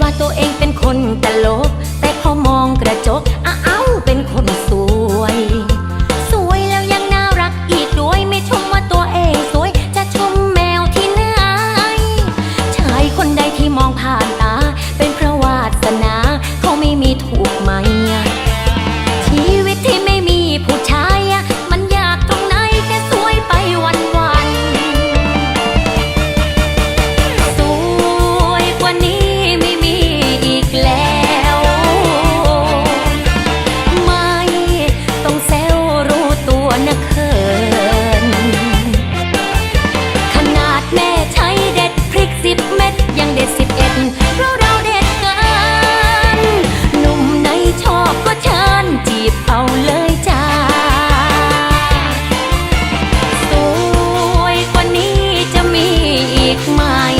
ว่าตัวเองเป็นคนตลก กมาย